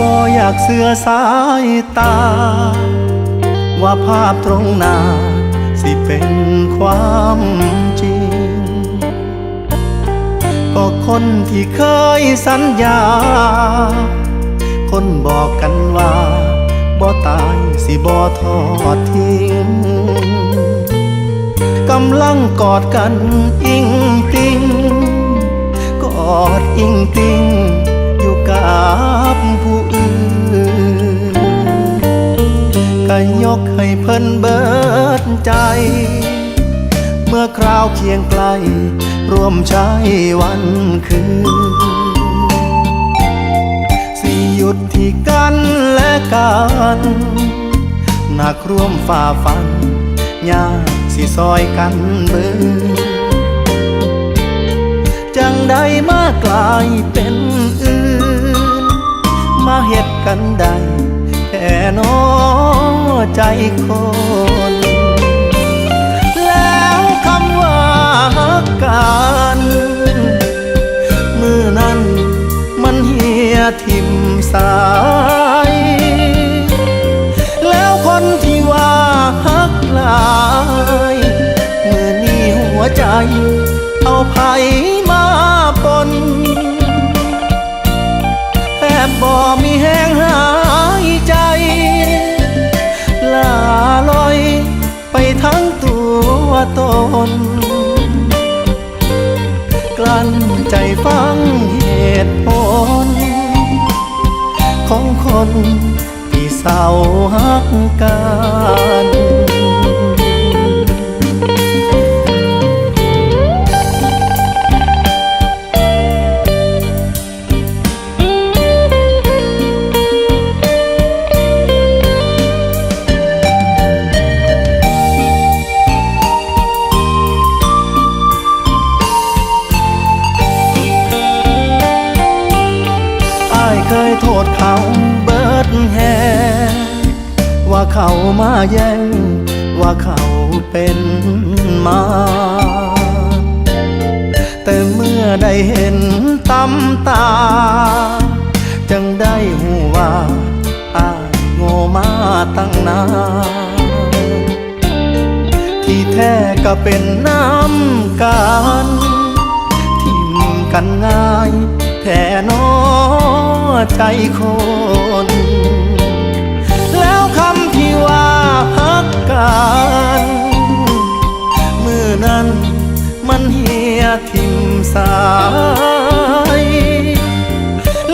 บ่อยากเสือสายตา ว่าภาพตรงหน้า สิเป็นความจริง ก็คนที่เคยสัญญา คนบอกกันว่าบ่ตายสิบ่ทอดทิ้งกำลังกอดกันอิงติงกอดอิงติง กับผู้อื่นก็ยกให้เพิ่นเบิดใจ เมื่อคราวเคียงไกล ร่วมใช้วันคืน สิหยุดที่กันและกันหนักร่วมฝ่าฟันยากสิซอยกันเบิดจังใดมากลายเป็นอื เหตุกันใดแค่นอใจคนแล้วคำว่าฮักกันมือนั้นมันเหียทิมสายแล้วคนที่ว่าฮักลายมือนี้หัวใจเอาไผ บ่มีแห้งหายใจ ลาลอยไปทั้งตัวตน กลั้นใจฟังเหตุผล ของคนที่เศร้าหักกัน ษเขาเบิดแฮว่าเขามาแย่ง ว่าเขาเป็นมาแต่เมื่อได้เห็นตำตาจังได้หูว่าอาโง่มาตั้งนานที่แท้ก็เป็นน้ำกันทิมกันง่ายแท่นอ ใจคน แล้วคำที่ว่าฮักกันมือนั้นมันเหียทิมสาย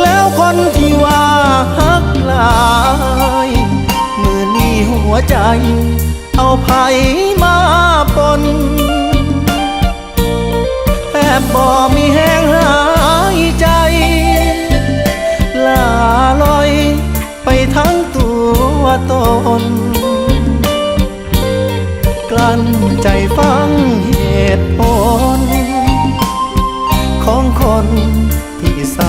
แล้วคนที่ว่าฮักลายมือนี้หัวใจ เอาไผมาปนแทบบ่มีแห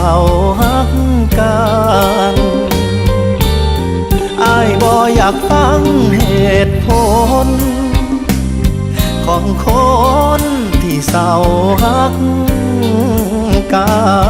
เศร้าหักกันอายบ่อยากฟังเหตุผล ของคนที่เศร้าหักกัน